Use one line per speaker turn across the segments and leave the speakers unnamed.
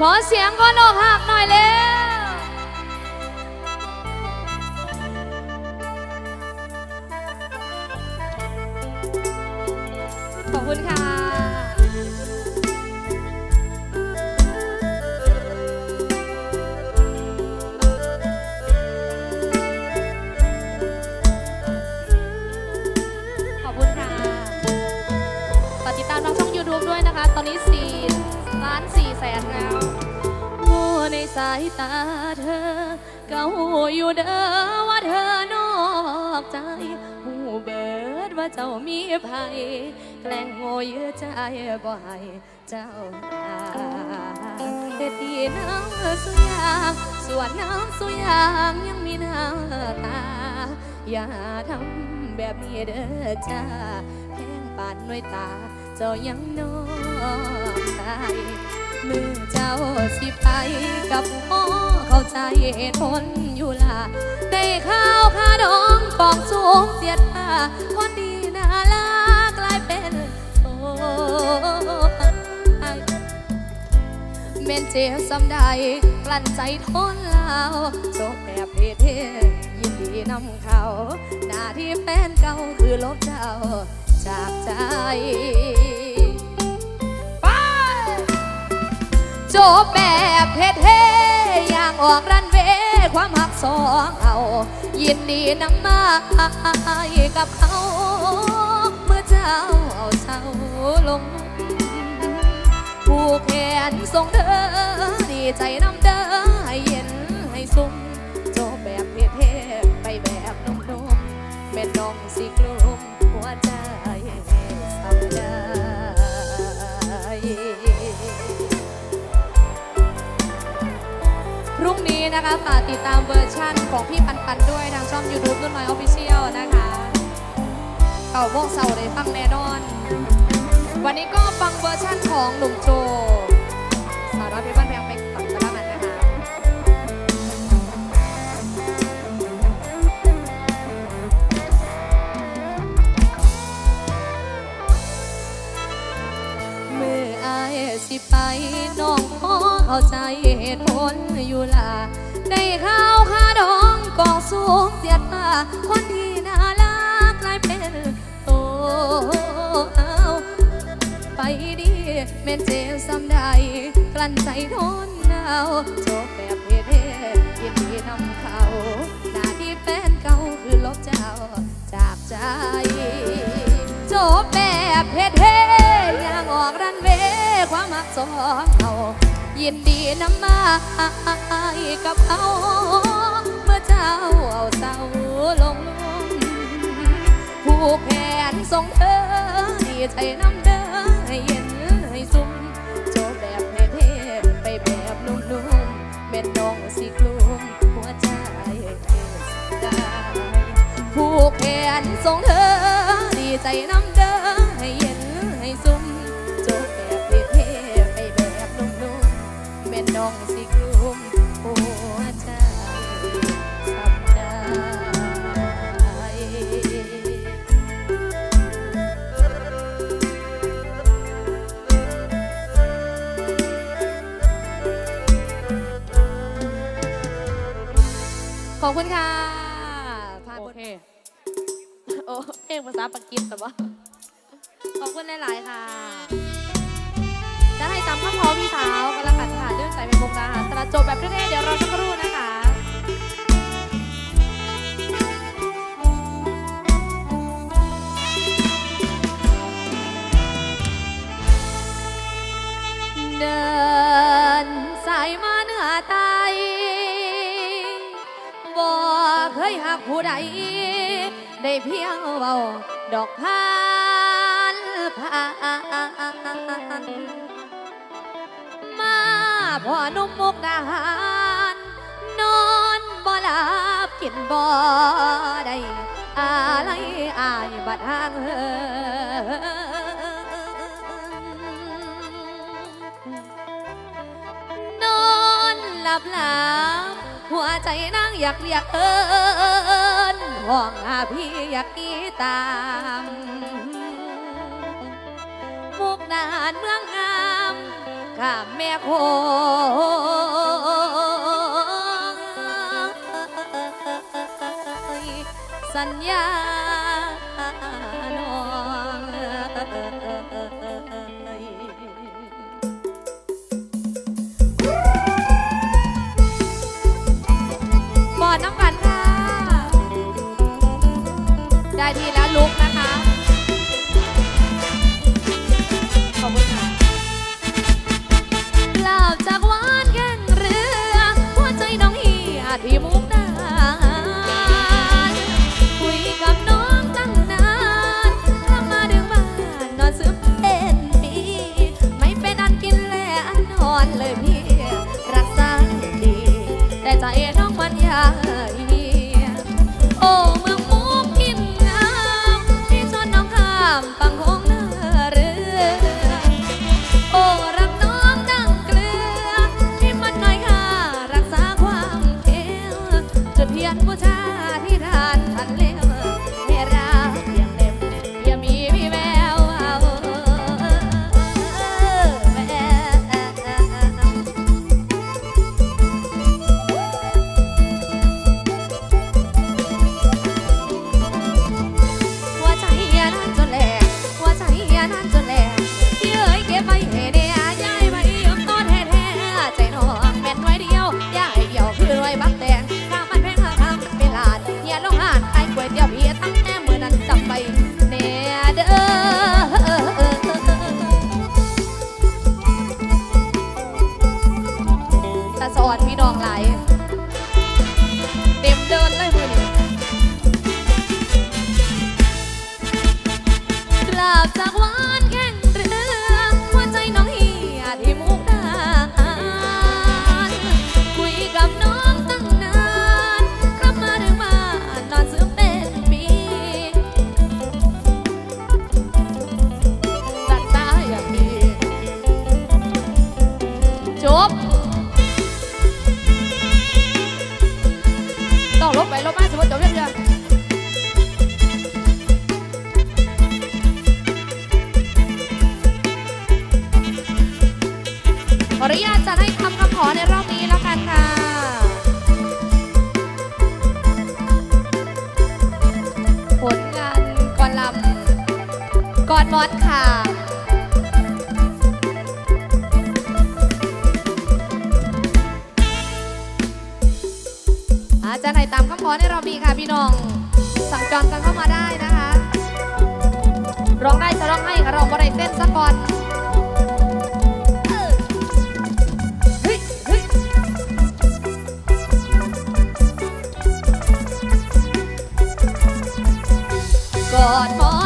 ขอเสียงคนอกหักหน่อยเร็วขอบคุณค่ะ ขอบคุณค่ะฝากติดตามทางช่อง YouTube ด้วยนะคะ ตอนนี้4 ล้าน4แสนแล้วโอ้ในสายตาเธอ เก่าอยู่เด้อว่าเธอนอกใจหูเบิดว่าเจ้ามีภัย แกล้งโง่เยอะใจบ่ให้เจ้าหาเฮ็ดดีน้ำสุยางส่วนน้ำสุยางยังมีหน้าตา อย่าทำแบบนี้เด้อจ้าแพงปานหน่วยตาเจ้ายังนอก มือเจ้าสิไปกับพ่อเข้าใจเหตุผลอยู่ล่ะได้ข้าวคาดองปองสูงเสียดผ้าคนดีน่ารักลายเป็นโอเมนเจ็บซ้ำใดกลั้นใจทนเลาจบแบบเพเทยินดีนำเขาหน้าที่แฟนเก่าคือลบเจ้าจากใจ โจบแบบเท่ๆอย่างออกรันเวความหักสองเอา ยินดีนำมากับเขา เมื่อเจ้าเอาเศร้าลงผู้แขนส่งเธอดีใจน้ำเด้อ รุ่งนี้นะคะฝากติดตามเวอร์ชั่นของพี่ปันปันด้วยทางช่อง YouTube รุ่นน้อยออฟฟิเชียลนะคะเก่าโมงเสาเลยฟังแน่นอน วันนี้ก็ฟังเวอร์ชั่นของหนุ่มโจ สิไปน้องขอเข้าใจเหตุผลอยู่ล่ะได้ข้าวค่าดองกองสูงเสียตาคนที่น่ารักกลายเป็นโตเอาไปดีแม่นเจ็บซ้ำใดกลั้นใจทนหนาวจบแบบเท่ๆยินดีนำเขาหน้าที่แฟนเก่าคือลบเจ้าจากใจ บแบบเท่ๆอย่างออกรันเวความหักสองเขายินดีน้ำมากับเขาเมื่อเจ้าเอาเศร้าลงผู้แขนส่งเธอดีใจน้ำเด้อให้เย็นให้ซุ่มโจบแบบเท่ๆไปแบบนุ่มๆแม่นน้องสิกลุ่มหัวใจผู้แขนส่งเธอ ใจน้ำเด้อให้เย็นให้ซุ่มโจบแบบเท่ไปแบบนุ่มๆแม่นน้องสิกลุ่มหัวใจ
เพลงภาษาปากีสแต่ว่า
ขอบคุณหลาย ๆ ค่ะ จะให้ตามข้อพอพี่สาวกันละกันค่ะเรื่องใส่เป็นวงนะคะสำหรับจบแบบเท่ๆเดี๋ยวรอสักครู่นะคะเดินสายมาเหนือไตบ่เคยหักผู้ใดได้เพียงเบา ดอกพานผ่านมาพ่อนุ่มมุกดาหารนอนบ่หลับกินบ่ได้อะไรอายบัดห่างเหินนอนหลับหลับ หัวใจนางอยากเรียกเอินห้องอาพี่อยากกีตามมุกนานเมืองงามกับแม่โคสัญญา จะไหนตามข้คำขอในเรามีค่ะพี่น้อง สั่งจองกันเข้ามาได้นะคะ ร้องได้จะร้องให้ค่ะร้องบริเต้นซะก่อนก่อนมอ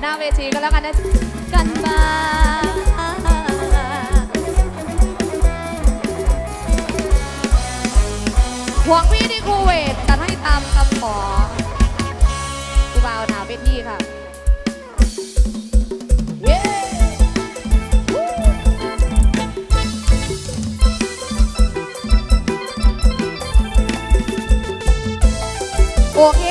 หน้าเวทีก็แล้วกันนะกันบ้าห่วงพี่ที่คูเวตจะให้ตามคำขอกูบาวหนาเวทีค่ะโอเค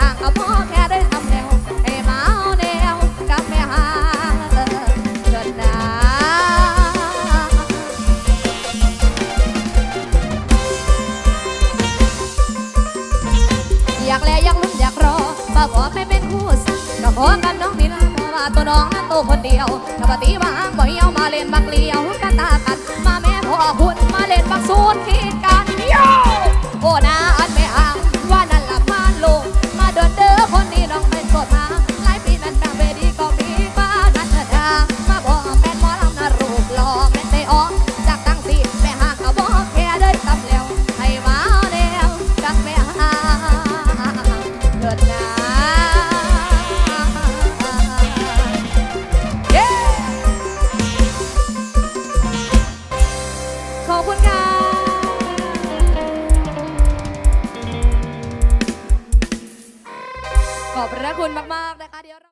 ห่างกับพ่อ